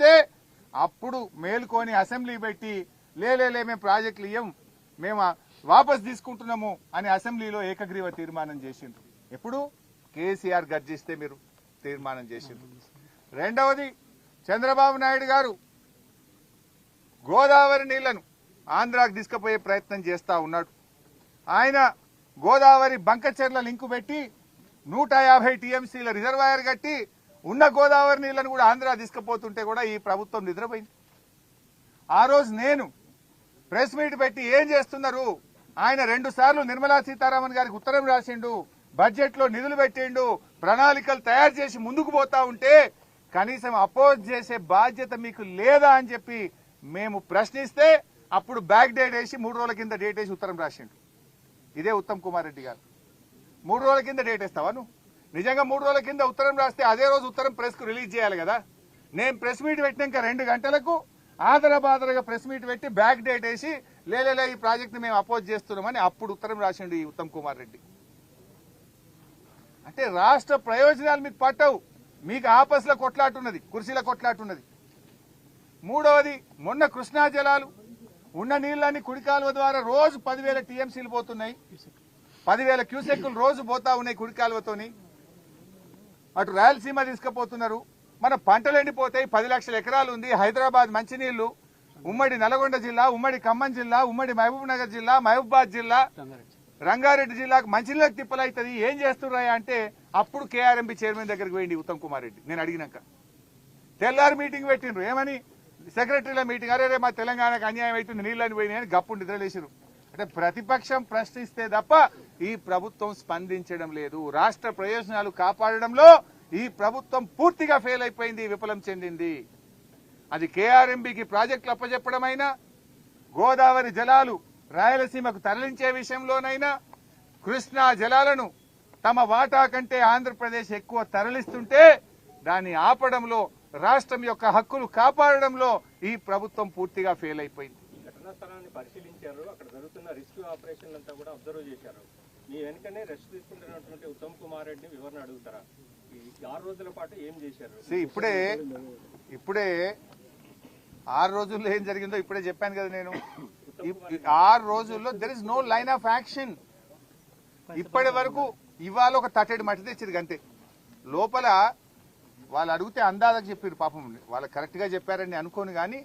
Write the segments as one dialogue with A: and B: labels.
A: ప్రశ్నిస్తే అప్పుడు మేల్కొని అసెంబ్లీ పెట్టి లేలే మేము ప్రాజెక్టులు ఇయ్యం మేము వాపస్ తీసుకుంటున్నాము అని అసెంబ్లీలో ఏకగ్రీవ తీర్మానం చేసిండ్రు. ఎప్పుడు? కేసీఆర్ గర్జిస్తే మీరు తీర్మానం చేసిండ్రు. రెండవది చంద్రబాబు నాయుడు గారు గోదావరి నీళ్ళను ఆంధ్రాకు తీసుకుపోయే ప్రయత్నం చేస్తా ఉన్నాడు. ఆయన గోదావరి బంకచెర్ల లింకు పెట్టి నూట యాభై టీఎంసీల రిజర్వాయర్ కట్టి ఉన్న గోదావరి నీళ్ళను కూడా ఆంధ్ర తీసుకుపోతుంటే కూడా ఈ ప్రభుత్వం నిద్రపోయింది. ఆ రోజు నేను ప్రెస్ మీట్ పెట్టి ఏం చేస్తున్నారు? ఆయన రెండు సార్లు నిర్మలా సీతారామన్ గారికి ఉత్తరం రాసిండు బడ్జెట్లో నిధులు పెట్టిండు ప్రణాళికలు తయారు చేసి ముందుకు పోతా ఉంటే కనీసం అపోజ్ చేసే బాధ్యత మీకు లేదా అని చెప్పి మేము ప్రశ్నిస్తే అప్పుడు బ్యాక్ డేట్ వేసి మూడు రోజుల కింద డేట్ వేసి ఉత్తరం రాసిండు. ఇదే ఉత్తమ్ కుమార్ రెడ్డి గారు. మూడు రోజుల కింద డేట్ వేస్తావా నువ్వు? నిజంగా మూడు రోజుల కింద ఉత్తరం రాస్తే అదే రోజు ఉత్తరం ప్రెస్కు రిలీజ్ చేయాలి కదా? నేను ప్రెస్ మీట్ పెట్టినాక రెండు గంటలకు ఆదరబాదరగా ప్రెస్ మీట్ పెట్టి బ్యాక్ డేట్ వేసి లేలేలే ఈ ప్రాజెక్ట్ని మేము అపోజ్ చేస్తున్నామని అప్పుడు ఉత్తరం రాసిండు ఈ ఉత్తమ్ కుమార్ రెడ్డి. అంటే రాష్ట్ర ప్రయోజనాలు మీకు పట్టవు. మీకు ఆపస్లో కొట్లాటున్నది కుర్చీల కొట్లాటున్నది మూడవది మొన్న కృష్ణా జలాలు ఉన్న నీళ్ళని కుడికాలువ ద్వారా రోజు పదివేల టీఎంసీలు పోతున్నాయి. పదివేల క్యూసెక్కులు రోజు పోతా ఉన్నాయి కుడికాలువతోని. అటు రాయలసీమ తీసుకుపోతున్నారు. మన పంటలు ఎండిపోతాయి పది లక్షల ఎకరాలు ఉంది హైదరాబాద్ మంచినీళ్ళు ఉమ్మడి నల్గొండ జిల్లా ఉమ్మడి ఖమ్మం జిల్లా ఉమ్మడి మహబూబ్ జిల్లా మహబూబాద్ జిల్లా రంగారెడ్డి జిల్లాకు మంచినీళ్ళకి తిప్పలవుతుంది ఏం చేస్తున్నాయా అంటే అప్పుడు కేఆర్ఎంపీ చైర్మన్ దగ్గరికి పోయింది ఉత్తమ్ కుమార్ రెడ్డి. నేను అడిగినాక. తెల్లారి మీటింగ్ పెట్టిండ్రు. ఏమని? సెక్రటరీల మీటింగ్. అరే రే మా తెలంగాణకు అన్యాయం అవుతుంది నీళ్ళని పోయినాయి అని గప్పుడు నిద్రలేసారు అంటే ప్రతిపక్షం ప్రశ్నిస్తే తప్ప ఈ ప్రభుత్వం స్పందించడం లేదు. రాష్ట్ర ప్రయోజనాలు కాపాడడంలో ఈ ప్రభుత్వం పూర్తిగా ఫెయిల్ అయిపోయింది విఫలం చెందింది. అది కేఆర్ఎంబికి ప్రాజెక్టులు అప్పజెప్పడమైనా గోదావరి జలాలు రాయలసీమకు తరలించే విషయంలోనైనా కృష్ణా జలాలను తమ వాటా కంటే ఆంధ్రప్రదేశ్ ఎక్కువ తరలిస్తుంటే దాన్ని ఆపడంలో రాష్ట్రం యొక్క హక్కులు కాపాడడంలో ఈ ప్రభుత్వం పూర్తిగా ఫెయిల్ అయిపోయింది.
B: ఘటనా స్థలాన్ని పరిశీలించారు. అక్కడ జరుగుతున్న రిస్క్యూ ఆపరేషన్ అంతా కూడా అబ్జర్వ్ చేశారు. మీ వెనుకనే రెస్ట్ తీసుకుంటున్నటువంటి ఉత్తమ్ కుమార్ రెడ్డిని వివరణ అడుగుతారా? ఆరు రోజుల పాటు ఏం చేశారు?
A: ఇప్పుడే ఇప్పుడే ఆరు రోజుల్లో ఏం జరిగిందో ఇప్పుడే చెప్పాను కదా నేను. ఆరు రోజుల్లో there is no line of action ఇప్పటి వరకు ఇవాళ ఒక తట్టెడు మట్టి తెచ్చింది అంతే లోపల వాళ్ళు అడిగితే అందాలకు చెప్పారు పాపం. వాళ్ళు కరెక్ట్గా చెప్పారని అనుకోను కానీ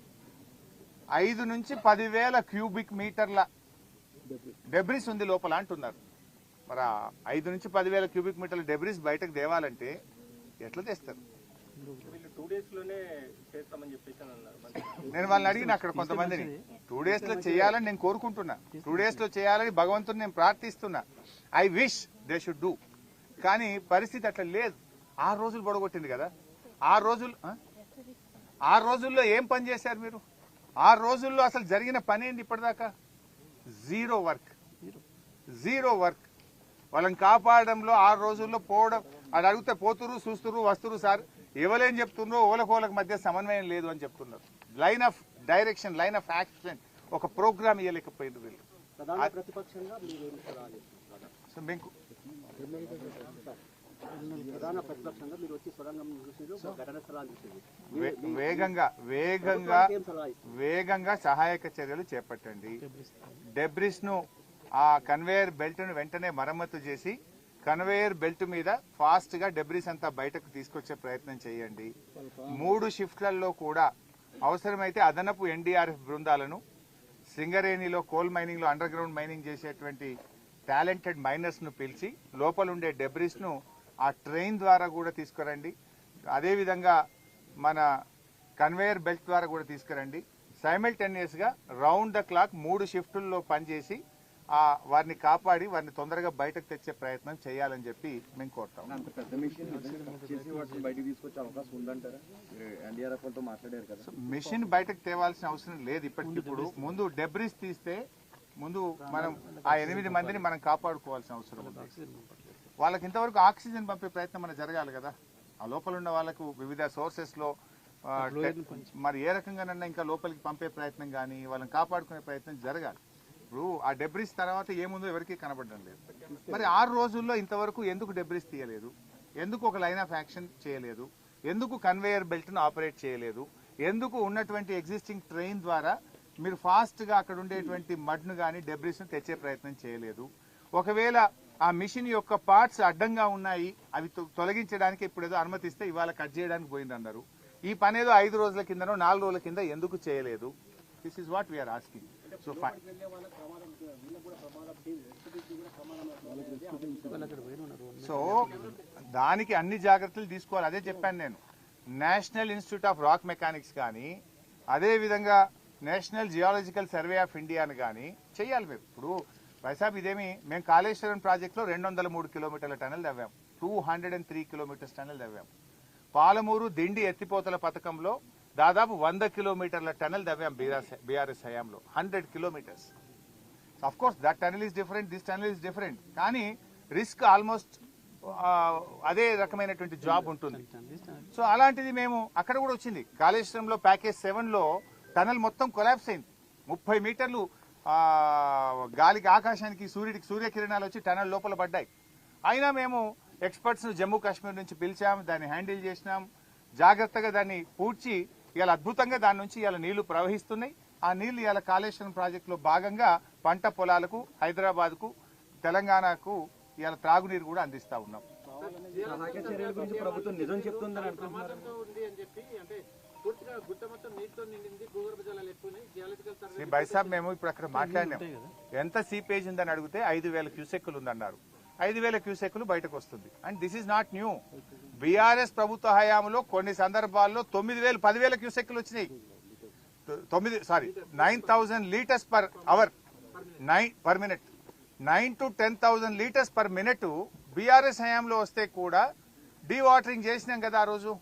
A: ఐదు నుంచి పదివేల క్యూబిక్ మీటర్ల డెబ్రిస్ ఉంది లోపల అంటున్నారు. మరి ఐదు నుంచి పదివేల క్యూబిక్ మీటర్ల డెబ్రిస్ బయటకు తేవాలంటే ఎట్లా తెస్తారు. నేను వాళ్ళని అడిగిన అక్కడ కొంతమందిని టూ డేస్లో చేయాలని నేను కోరుకుంటున్నా. టూ డేస్లో చేయాలని భగవంతుని నేను ప్రార్థిస్తున్నా. I wish they should do కానీ పరిస్థితి అట్లా లేదు. ఆరు రోజులు పొడగొట్టింది కదా. ఆరు రోజులు ఆ? ఆరు రోజుల్లో ఏం పని చేశారు మీరు? ఆరు రోజుల్లో అసలు జరిగిన పని ఏంటి ఇప్పటిదాకా? జీరో వర్క్ జీరో వర్క్ వాళ్ళని కాపాడడంలో ఆరు రోజుల్లో పోవడం అది అడిగితే పోతురు చూస్తురు వస్తురు సార్. ఎవరేం చెప్తున్నారో ఓలకోలకు మధ్య సమన్వయం లేదు అని చెప్తున్నారు. Line of direction line of action ఒక ప్రోగ్రామ్ ఇవ్వలేకపోయింది వీళ్ళు. మీకు వేగంగా వేగంగా వేగంగా సహాయక చర్యలు చేపట్టండి. డెబ్రిస్ను ఆ కన్వేయర్ బెల్ట్ను వెంటనే మరమ్మతు చేసి కన్వేయర్ బెల్ట్ మీద ఫాస్ట్గా అంతా బయటకు తీసుకొచ్చే ప్రయత్నం చేయండి. మూడు షిఫ్ట్లలో కూడా అవసరమైతే అదనపు ఎన్డీఆర్ఎఫ్ బృందాలను సింగరేణిలో కోల్ మైనింగ్లో అండర్ గ్రౌండ్ మైనింగ్ చేసేటువంటి టాలెంటెడ్ మైనర్స్ను పిలిచి లోపల ఉండే డెబ్రిస్ను ఆ ట్రైన్ ద్వారా కూడా తీసుకురండి. అదేవిధంగా మన కన్వేయర్ బెల్ట్ ద్వారా కూడా తీసుకురండి. సైమల్టేనియస్గా రౌండ్ ద క్లాక్ మూడు షిఫ్టుల్లో పనిచేసి వారిని కాపాడి వారిని తొందరగా బయటకు తెచ్చే ప్రయత్నం చేయాలని చెప్పి మేము కోరుతాం.
C: మిషన్ బయటికి
A: తేవాల్సిన అవసరం లేదు ఇప్పటికిప్పుడు ముందు డెబ్రిస్ తీస్తే. ముందు మనం ఆ ఎనిమిది మందిని మనం కాపాడుకోవాల్సిన అవసరం ఉంది. వాళ్ళకి ఇంతవరకు ఆక్సిజన్ పంపే ప్రయత్నం మన జరగాలి కదా. ఆ లోపల ఉన్న వాళ్ళకు వివిధ సోర్సెస్లో మరి ఏ రకంగానన్నా ఇంకా లోపలికి పంపే ప్రయత్నం కానీ వాళ్ళని కాపాడుకునే ప్రయత్నం జరగాలి. ఇప్పుడు ఆ డెబ్రిస్ తర్వాత ఏముందో ఎవరికీ కనబడడం లేదు. మరి ఆరు రోజుల్లో ఇంతవరకు ఎందుకు డెబ్రిస్ తీయలేదు? ఎందుకు ఒక లైన్ ఆఫ్ యాక్షన్ చేయలేదు? ఎందుకు కన్వేయర్ బెల్ట్ను ఆపరేట్ చేయలేదు? ఎందుకు ఉన్నటువంటి ఎగ్జిస్టింగ్ ట్రైన్ ద్వారా మీరు ఫాస్ట్గా అక్కడ ఉండేటువంటి మడ్ను కానీ డెబ్రిస్ను తెచ్చే ప్రయత్నం చేయలేదు? ఒకవేళ ఆ మిషన్ యొక్క పార్ట్స్ అడ్డంగా ఉన్నాయి అవి తొ- తొలగించడానికి ఇప్పుడు ఏదో అనుమతిస్తే ఇవాళ కట్ చేయడానికి పోయిందన్నారు. ఈ పని ఏదో ఐదు రోజుల కిందనో నాలుగు రోజుల కింద ఎందుకు చేయలేదు? This is what we are asking so fine so దానికి అన్ని జాగ్రత్తలు తీసుకోవాలి. అదే చెప్పాను నేను. National institute of rock mechanics కానీ అదేవిధంగా నేషనల్ జియాలజికల్ సర్వే ఆఫ్ ఇండియాని కానీ చెయ్యాలి మేము. ఇప్పుడు వైసాబ్ ఇదేమి మేము కాళేశ్వరం ప్రాజెక్టులో రెండు వందల మూడు కిలోమీటర్ల tunnel తవ్వాం. Two hundred and three kilometres tunnel తవ్వాం. Palamuru Dindi ఎత్తిపోతల పథకంలో దాదాపు వంద కిలోమీటర్ల టనల్ దవ్వాం బీఆర్ఎస్ హయాంలో. Hundred kilometres. Of course that tunnel is different this tunnel is different కానీ రిస్క్ ఆల్మోస్ట్ అదే రకమైనటువంటి జాబ్ ఉంటుంది. సో అలాంటిది మేము అక్కడ కూడా వచ్చింది. కాళేశ్వరంలో ప్యాకేజ్ సెవెన్లో టనల్ మొత్తం కొలాప్స్ అయింది. ముప్పై మీటర్లు గాలికి ఆకాశానికి సూర్యుడికి సూర్యకిరణాలు వచ్చి టనల్ లోపల పడ్డాయి. అయినా మేము ఎక్స్పర్ట్స్ జమ్మూ కాశ్మీర్ నుంచి పిలిచాం దాన్ని హ్యాండిల్ చేసినాం. జాగ్రత్తగా దాన్ని పూడ్చి ఇవాళ అద్భుతంగా దాని నుంచి ఇవాళ నీళ్ళు ప్రవహిస్తున్నాయి. ఆ నీళ్ళు ఇవాళ కాళేశ్వరం ప్రాజెక్టులో భాగంగా పంట పొలాలకు హైదరాబాద్కు తెలంగాణకు ఇవాళ త్రాగునీరు కూడా అందిస్తా ఉన్నాం.
C: సహాయక చర్యల గురించి ప్రభుత్వం నిజం చెప్తుందని అనుకుంటున్నారు?
D: ఉంది అని చెప్పి అంటే పూర్తిగా గుట్ట మొత్తం నీటితో నిండింది భూగర్భ జలాలు ఎక్కువ జియాలజికల్ సర్వే
A: శ్రీ బైసాబ్ మేము ఇప్పుడు అక్కడ మాట్లాడినాం. ఎంత సీపేజ్ ఉందని అడిగితే ఐదు వేల క్యూసెక్కులు ఉందన్నారు. ఐదు వేల క్యూసెక్కులు బయటకు వస్తుంది. And this is not new BRS ప్రభుత్వ హయాంలో కొన్ని సందర్భాల్లో తొమ్మిది వేలు పదివేల క్యూసెక్కులు వచ్చినాయి. తొమ్మిది sorry nine thousand litres per hour nine per minute. Nine to ten thousand litres per minute BRS హయాంలో వస్తే కూడా డీ వాటరింగ్ చేసినాం కదా ఆ రోజు.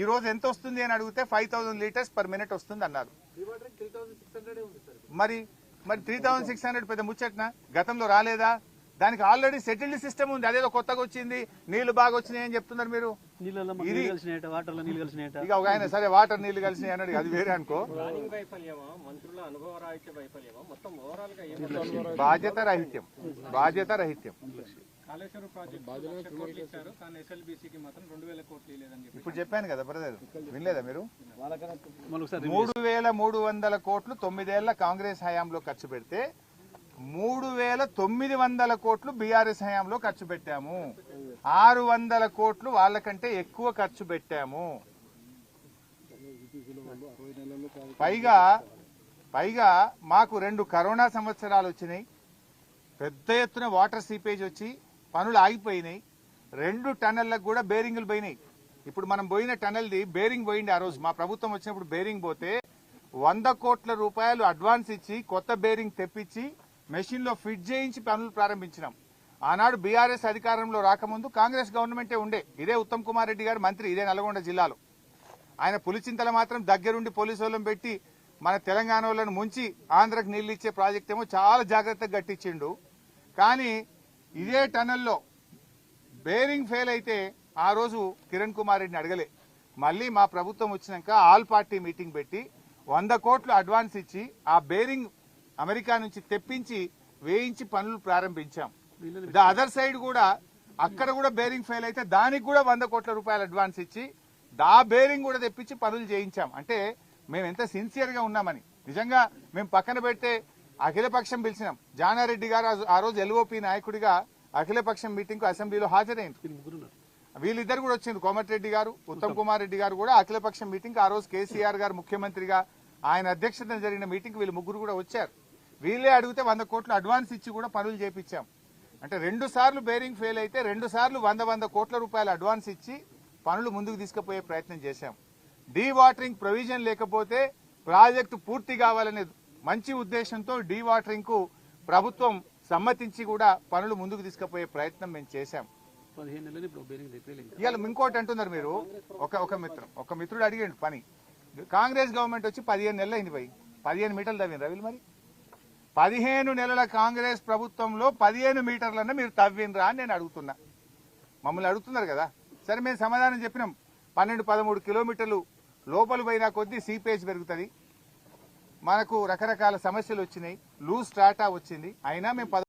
A: ఈ రోజు ఎంత వస్తుంది అని అడిగితే five thousand litres per minute వస్తుంది అన్నారు. మరి మరి త్రీ థౌసండ్ సిక్స్ హండ్రెడ్ పెద్ద ముచ్చట్నా? గతంలో రాలేదా? దానికి ఆల్రెడీ సెటిల్డ్ సిస్టమ్ ఉంది. అదేదో కొత్తగా వచ్చింది. నీళ్ళు బాగా వచ్చినాయి అని చెప్తున్నారు మీరు. ఇది- ఇక ఒక ఆయన సరే వాటర్ నీళ్ళు కలిసినాయి అన్నాడు. అది వేరే అనుకో.
B: ప్లానింగ్ వైఫల్యమా? మంత్రుల అనుభవ రాహిత్య వైఫల్యమా? మొత్తం ఓవరాల్గా ఏం
A: బాధ్యత రహిత్యం. బాధ్యత రహిత్యం. ఇప్పుడు చెప్పాను కదా బ్రదర్ వినలేదా మీరు? మూడు వేల మూడు వందల కోట్లు తొమ్మిదేళ్ళ కాంగ్రెస్ హయాంలో ఖర్చు పెడితే మూడు వేల తొమ్మిది వందల కోట్లు బీఆర్ఎస్ హయాంలో ఖర్చు పెట్టాము. ఆరు వందల కోట్లు వాళ్ళకంటే ఎక్కువ ఖర్చు పెట్టాము. పైగా పైగా మాకు రెండు కరోనా సంవత్సరాలు వచ్చినాయి. పెద్ద ఎత్తున వాటర్ సీపేజ్ వచ్చి పనులు ఆగిపోయినాయి. రెండు టన్నెల్లకు కూడా బేరింగులు పోయినాయి. ఇప్పుడు మనం పోయిన టన్నెల్ది బేరింగ్ పోయింది ఆ రోజు. మా ప్రభుత్వం వచ్చినప్పుడు బేరింగ్ పోతే వంద కోట్ల రూపాయలు అడ్వాన్స్ ఇచ్చి కొత్త బేరింగ్ తెప్పించి మెషిన్లో ఫిట్ చేయించి పనులు ప్రారంభించినాం. ఆనాడు బీఆర్ఎస్ అధికారంలో రాకముందు కాంగ్రెస్ గవర్నమెంటే ఉండే. ఇదే ఉత్తమ్ కుమార్ రెడ్డి గారు మంత్రి ఇదే నల్గొండ జిల్లాలో. ఆయన పులిచింతల మాత్రం దగ్గరుండి పోలీసు వాళ్ళని పెట్టి మన తెలంగాణ వాళ్ళని ముంచి ఆంధ్రకు నీళ్ళు ఇచ్చే ప్రాజెక్ట్ ఏమో చాలా జాగ్రత్తగా గట్టించిండు కానీ ఇదే టనల్లో బేరింగ్ ఫెయిల్ అయితే ఆ రోజు కిరణ్ కుమార్ రెడ్డిని అడగలే. మళ్ళీ మా ప్రభుత్వం వచ్చినాక ఆల్ పార్టీ మీటింగ్ పెట్టి వంద కోట్లు అడ్వాన్స్ ఇచ్చి ఆ బేరింగ్ అమెరికా నుంచి తెప్పించి వేయించి పనులు ప్రారంభించాం. ద అదర్ సైడ్ కూడా అక్కడ కూడా బేరింగ్ ఫెయిల్ అయితే దానికి కూడా వంద కోట్ల రూపాయలు అడ్వాన్స్ ఇచ్చి దా బేరింగ్ కూడా తెప్పించి పనులు చేయించాం. అంటే మేము ఎంత సిన్సియర్గా ఉన్నామని. నిజంగా మేము పక్కన పెట్టే అఖిలపక్షం పిలిచినాం. జానారెడ్డి గారు ఆ- రోజు ఎల్ఓపి నాయకుడిగా అఖిలపక్షం మీటింగ్కు అసెంబ్లీలో హాజరైంది వీళ్ళిద్దరు కూడా వచ్చింది కోమటిరెడ్డి గారు ఉత్తమ్. కుమార్ రెడ్డి గారు కూడా అఖిలపక్షం మీటింగ్ ఆ రోజు కేసీఆర్ గారు ముఖ్యమంత్రిగా ఆయన అధ్యక్షతన జరిగిన మీటింగ్ వీళ్ళు ముగ్గురు కూడా వచ్చారు. వీళ్ళే అడిగితే వంద కోట్లు అడ్వాన్స్ ఇచ్చి కూడా పనులు చేపించాం. అంటే రెండు సార్లు బేరింగ్ ఫెయిల్ అయితే రెండు సార్లు వంద వంద కోట్ల రూపాయలు అడ్వాన్స్ ఇచ్చి పనులు ముందుకు తీసుకుపోయే ప్రయత్నం చేశాం. డీ వాటరింగ్ ప్రొవిజన్ లేకపోతే ప్రాజెక్టు పూర్తి కావాలనే మంచి ఉద్దేశంతో డీ వాటరింగ్కు ప్రభుత్వం సమ్మతించి కూడా పనులు ముందుకు తీసుకుపోయే ప్రయత్నం మేము చేశాం. ఇవాళ ఇంకోటి అంటున్నారు మీరు. ఒక ఒక మిత్రం ఒక మిత్రుడు అడిగాడు పని. కాంగ్రెస్ గవర్నమెంట్ వచ్చి పదిహేను నెలలు అయింది పోయి. పదిహేను మీటర్లు తవ్విన రవిలు మరి? పదిహేను నెలల కాంగ్రెస్ ప్రభుత్వంలో పదిహేను మీటర్లన్న మీరు తవ్వినరా అని నేను అడుగుతున్నా. మమ్మల్ని అడుగుతున్నారు కదా. సరే మేము సమాధానం చెప్పినాం. పన్నెండు పదమూడు కిలోమీటర్లు లోపల పోయినా కొద్దీ సీపేజ్ పెరుగుతుంది. మనకు రకరకాల సమస్యలు వచ్చినాయి. లూజ్ స్ట్రాటా వచ్చింది. అయినా మేము